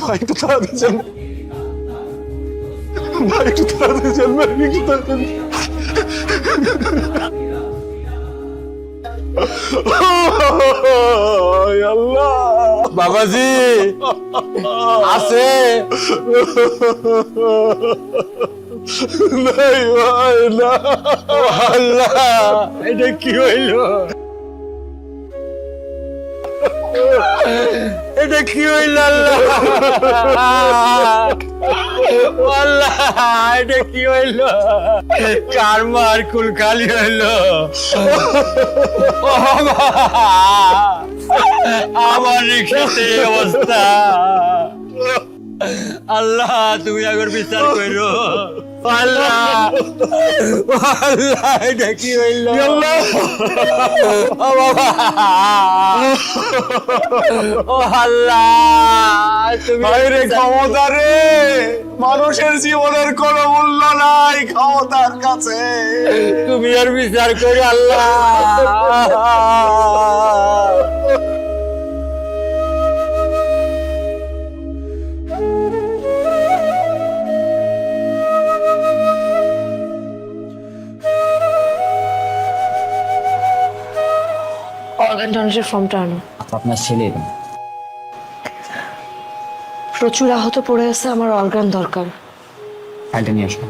ভাই একটু তাড়াতাড়ি যান ভাই একটু তাড়াতাড়ি যান ভাই একটু তাড়াতাড়ি ওই আল্লাহ। বাবাজি আছে। নাই ভাই না। আল্লাহ। এটা কি হইল? এটা কি হইল আল্লাহ? এটা কি হইল? কার মার কুল খালি হইল। আমার রিক্সাতে অবস্থা। আল্লাহ, তুমি আগর বিচার করো এটা কি হইল? ক্ষমতা রে। মানুষের জীবনের কোনো মূল্য নাই ক্ষমতার কাছে। তুমি আর বিচার করো আল্লাহ। অর্গান ডোনেটের ফর্মটা আনো। আপনার ছেলের প্রচুর আহত পড়ে আছে আমার অর্গান দরকার। ফাইলটা নিয়ে আসুন।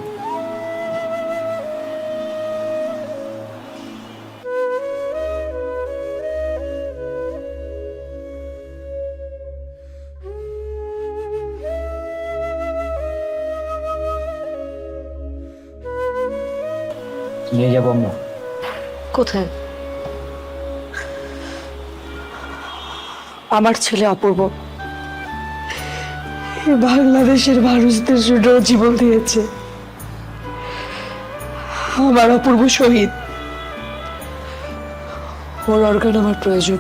নিয়ে যাব আমরা। কোথায়? আমার ছেলে অপূর্ব। বাংলাদেশের মানুষদের জন্য জীবন দিয়েছে। আমার অপূর্ব শহীদ। ওর অর্গান আমার প্রয়োজন।